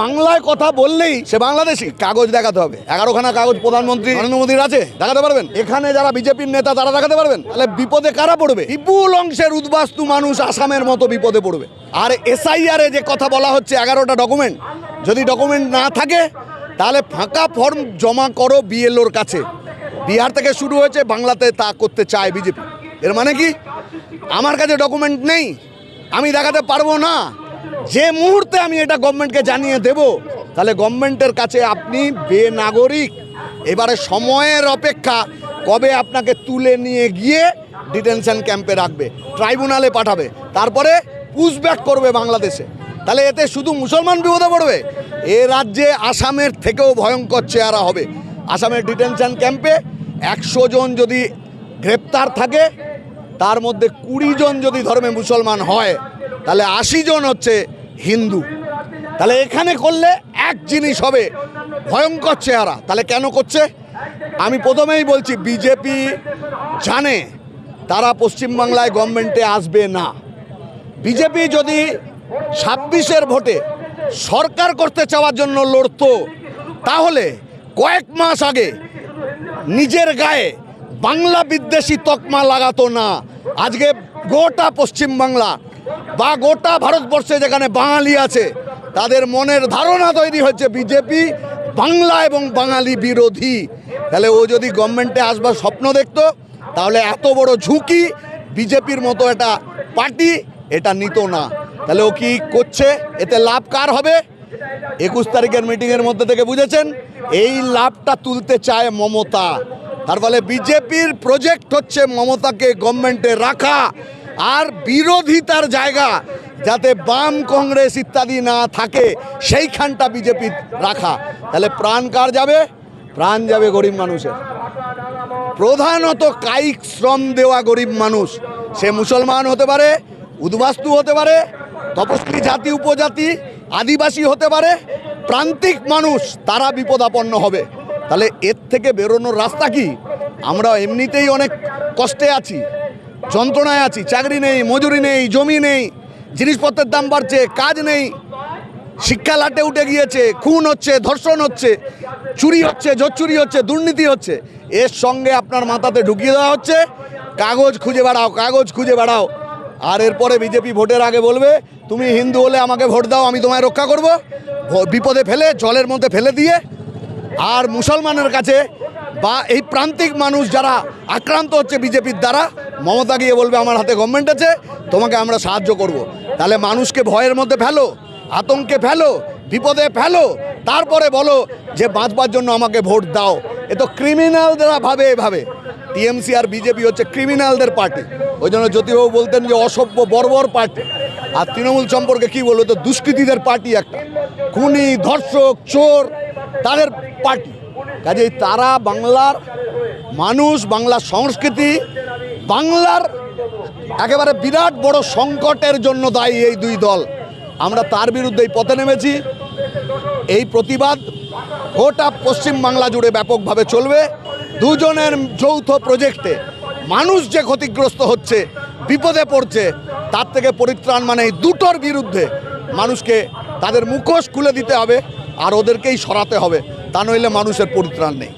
বাংলায় কথা বললেই সে বাংলাদেশি। কাগজ দেখাতে হবে। এগারোখানা কাগজ প্রধানমন্ত্রী নরেন্দ্র মোদীর আছে, দেখাতে পারবেন? এখানে যারা বিজেপির নেতা, তারা দেখাতে পারবেন? তাহলে বিপদে কারা পড়বে? বিপুল অংশের উদ্বাস্তু মানুষ আসামের মতো বিপদে পড়বে। আর এসআইআর যে কথা বলা হচ্ছে, এগারোটা ডকুমেন্ট যদি ডকুমেন্ট না থাকে, তাহলে ফাঁকা ফর্ম জমা করো বিএলওর কাছে। বিহার থেকে শুরু হয়েছে, বাংলাতে তা করতে চায় বিজেপি। এর মানে কি? আমার কাছে ডকুমেন্ট নেই, আমি দেখাতে পারব না। যে মুহূর্তে আমি এটা গভর্নমেন্টকে জানিয়ে দেব, তাহলে গভর্নমেন্টের কাছে আপনি বেনাগরিক। এবারে সময়ের অপেক্ষা, কবে আপনাকে তুলে নিয়ে গিয়ে ডিটেনশন ক্যাম্পে রাখবে ট্রাইব্যুনালে পাঠাবে, তারপরে পুশব্যাক করবে বাংলাদেশে। তাহলে এতে শুধু মুসলমান বিপদে পড়বে, এ রাজ্যে আসামের থেকেও ভয়ঙ্কর চেহারা হবে। আসামের ডিটেনশন ক্যাম্পে একশো জন যদি গ্রেপ্তার থাকে, তার মধ্যে কুড়ি জন যদি ধর্মে মুসলমান হয় তাহলে আশি জন হচ্ছে হিন্দু। তাহলে এখানে করলে এক জিনিস হবে, ভয়ঙ্কর চেহারা। তাহলে কেন করছে? আমি প্রথমেই বলছি, বিজেপি জানে তারা পশ্চিমবাংলায় গভর্নমেন্টে আসবে না। বিজেপি যদি ছাব্বিশের ভোটে সরকার করতে চাওয়ার জন্য লড়তো, তাহলে কয়েক মাস আগে নিজের গায়ে বাংলা বিদ্বেষী তকমা লাগাতো না। আজকে গোটা পশ্চিমবাংলা বা গোটা ভারতবর্ষে যেখানে বাঙালি আছে, তাদের মনের ধারণা তৈরি হচ্ছে বিজেপি, বাংলা এবং বাঙালি বিরোধী। তাহলে ও যদি গভর্নমেন্টে আসবার স্বপ্ন দেখত, তাহলে এত বড় ঝুঁকি বিজেপির মতো একটা পার্টি এটা নিত না। তাহলে ও কি করছে? এতে লাভ কার হবে? একুশ তারিখের মিটিংয়ের মধ্যে থেকে বুঝেছেন? এই লাভটা তুলতে চায় মমতা। তার ফলে বিজেপির প্রজেক্ট হচ্ছে মমতাকে গভর্নমেন্টে রাখা। আর বিরোধিতার জায়গা যাতে বাম কংগ্রেস ইত্যাদি না থাকে, সেইখানটা বিজেপি রাখা। তাহলে প্রাণ কার যাবে? প্রাণ যাবে গরিব মানুষের। প্রধানত কায়িক শ্রম দেওয়া গরিব মানুষ। সে মুসলমান হতে পারে, উদ্বাস্তু হতে পারে, তপস্বী জাতি, উপজাতি, আদিবাসী হতে পারে, প্রান্তিক মানুষ, তারা বিপদাপন্ন হবে। তাহলে এর থেকে বেরোনোর রাস্তা কি? আমরা এমনিতেই অনেক কষ্টে আছি। যন্ত্রণায় আছি, চাকরি নেই, মজুরি নেই, জমি নেই, জিনিসপত্রের দাম বাড়ছে, কাজ নেই। শিক্ষা লাটে উঠে গিয়েছে, খুন হচ্ছে, ধর্ষণ হচ্ছে, চুরি হচ্ছে চুরি হচ্ছে, দুর্নীতি হচ্ছে। এর সঙ্গে আপনার মাথাতে ঢুকিয়ে দেওয়া হচ্ছে, কাগজ খুঁজে বেড়াও, কাগজ খুঁজে বেড়াও। আর এরপরে বিজেপি ভোটের আগে বলবে, তুমি হিন্দু হলে আমাকে ভোট দাও, আমি তোমায় রক্ষা করব। বিপদে ফেলে, জলের মধ্যে ফেলে দিয়ে, আর মুসলমানের কাছে বা এই প্রান্তিক মানুষ যারা আক্রান্ত হচ্ছে বিজেপির দ্বারা মমতা গিয়ে বলবে, আমার হাতে গভর্নমেন্ট আছে, তোমাকে আমরা সাহায্য করব। তাহলে মানুষকে ভয়ের মধ্যে ফেলো, আতঙ্কে ফেলো, বিপদে ফেলো, তারপরে বলো যে বাঁচবার জন্য আমাকে ভোট দাও। এ তো ক্রিমিনালরা ভাবে এভাবে। টিএমসি আর বিজেপি হচ্ছে ক্রিমিনালদের পার্টি ওই জন্য জ্যোতিবাবু বলতেন যে অসভ্য বর্বর পার্টি আর তৃণমূল সম্পর্কে কি বলব, তো দুষ্কৃতীদের পার্টি একটা। খুনি, ধর্ষক, চোর, তাদের পার্টি কাজেই তারা বাংলার মানুষ, বাংলার সংস্কৃতি বাংলার একেবারে বিরাট বড় সংকটের জন্য দায়ী এই দুই দল। আমরা তার বিরুদ্ধে পথে নেমেছি। এই প্রতিবাদ গোটা পশ্চিম বাংলা জুড়ে ব্যাপকভাবে চলবে। দুজনের যৌথ প্রজেক্টে মানুষ যে ক্ষতিগ্রস্ত হচ্ছে, বিপদে পড়ছে, তার থেকে পরিত্রাণ মানে এই দুটোর বিরুদ্ধে মানুষকে তাদের মুখোশ খুলে দিতে হবে আর ওদেরকেই সরাতে হবে। তা নইলে মানুষের পরিত্রাণ নেই।